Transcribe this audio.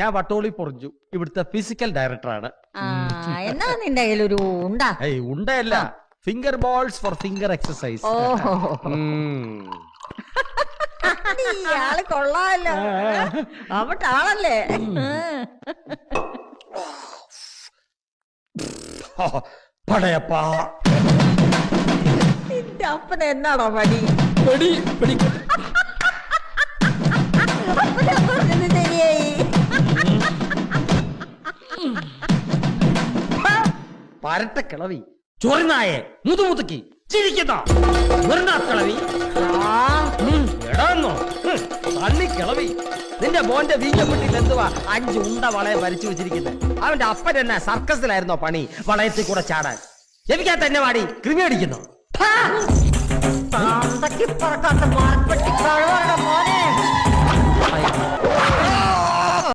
ഞാൻ വട്ടോളി പൊറിഞ്ഞു ഇവിടുത്തെ ഫിസിക്കൽ ഡയറക്ടറാണ് ആ എന്നാ നിന്റെ കയ്യിലൊരു ഉണ്ടാ? ഏയ് ഉണ്ടല്ല finger balls four finger exercise ഓഹോ ഇയാൾ കൊള്ളാമല്ലോ. അവിടെ ആളല്ലേ? പടയപ്പാ. നിന്റെ അപ്പന എന്നാണോ പണി? വെടി വെടി പരട്ട കിളവി. ചൊറിനായെ മുതുമുതുക്കി ചിരിക്കുന്ന. വെറുതെ കിളവി. ആ ഉം, എടാന്നോ തള്ളി കിളവി. നിന്റെ മോന്റെ വീഞ്ഞപ്പെട്ടിൽ എന്തുവാ അഞ്ച് ഉണ്ട വളയെ വരച്ചു വെച്ചിരിക്കുന്നത് അവന്റെ അപ്പൻ എന്നെ സർക്കസിലായിരുന്നോ പണി? വളയത്തിൽ കൂടെ ചാടാൻ. എനിക്കാ തന്നെ വാടി. കൃമി അടിക്കുന്നു. പറക്കാത്ത മാർപ്പെട്ടി കഴിവാണ് മോനെ